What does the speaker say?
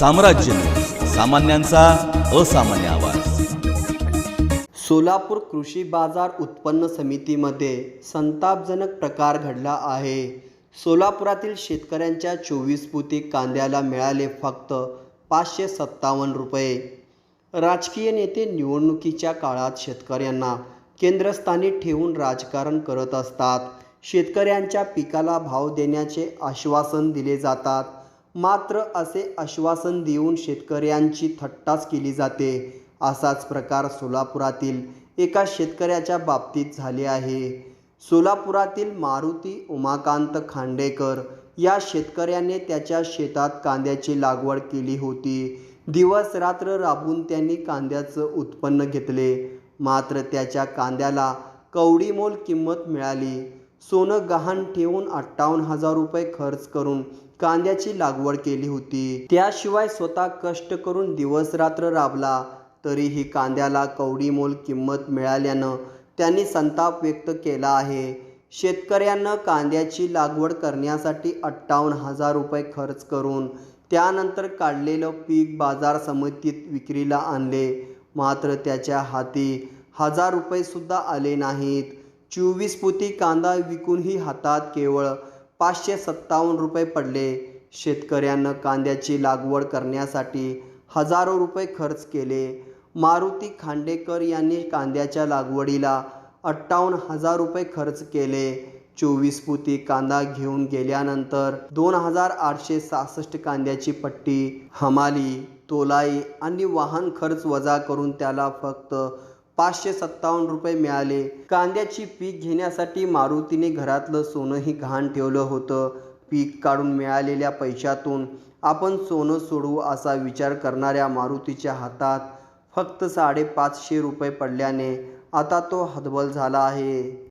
साम्राज्य. सामान्यांचा असामान्य आवाज. सोलापूर कृषी बाजार उत्पन्न समितीमध्ये संतापजनक प्रकार घडला आहे. सोलापुरातील शेतकऱ्यांच्या चोवीस पुती कांद्याला मिळाले फक्त पाचशे सत्तावन्न रुपये. राजकीय नेते निवडणुकीच्या काळात शेतकऱ्यांना केंद्रस्थानी ठेवून राजकारण करत असतात. शेतकऱ्यांच्या पिकाला भाव देण्याचे आश्वासन दिले जातात. मात्र असे आश्वासन देऊन शेतकऱ्यांची थट्टाच केली जाते. असाच प्रकार सोलापुरातील एका शेतकऱ्याच्या बाबतीत झाले आहे. सोलापुरातील मारुती उमाकांत खांडेकर या शेतकऱ्याने त्याच्या शेतात कांद्याची लागवड केली होती. दिवस रात्र राबून त्यांनी कांद्याचं उत्पन्न घेतले. मात्र त्याच्या कांद्याला कवडीमोल किंमत मिळाली. सोनं गहाण ठेवून अठ्ठावन्न हजार रुपये खर्च करून कांद्याची लागवड केली होती. त्याशिवाय स्वतः कष्ट करून दिवस रात्र राबला. तरीही कांद्याला कवडीमोल किंमत मिळाल्यानं त्यांनी संताप व्यक्त केला आहे. शेतकऱ्यांना कांद्याची लागवड करण्यासाठी अठ्ठावन्न हजार रुपये खर्च करून त्यानंतर काढलेलं पीक बाजार समितीत विक्रीला आणले. मात्र त्याच्या हाती हजार रुपयेसुद्धा आले नाहीत. चोवीस पोती कांदा विकूनही हातात केवळ पाचशे सत्तावन्न रुपये पडले. शेतकऱ्यांनं कांद्याची लागवड करण्यासाठी हजारो रुपये खर्च केले. मारुती खांडेकर यांनी कांद्याच्या लागवडीला अठ्ठावन्न हजार रुपये खर्च केले. चोवीस पोती कांदा घेऊन गेल्यानंतर दोन हजार आठशे सहासष्ट कांद्याची पट्टी हमाली तोलाई आणि वाहन खर्च वजा करून त्याला फक्त पाचशे सत्तावन्न रुपये मिळाले. कांद्याची पीक घेण्यासाठी मारुतीने घरातलं सोनंही घाण ठेवलं होतं. पीक काढून मिळालेल्या पैशातून आपण सोनं सोडवू असा विचार करणाऱ्या मारुतीच्या हातात फक्त साडेपाचशे रुपये पडल्याने आता तो हतबल झाला आहे.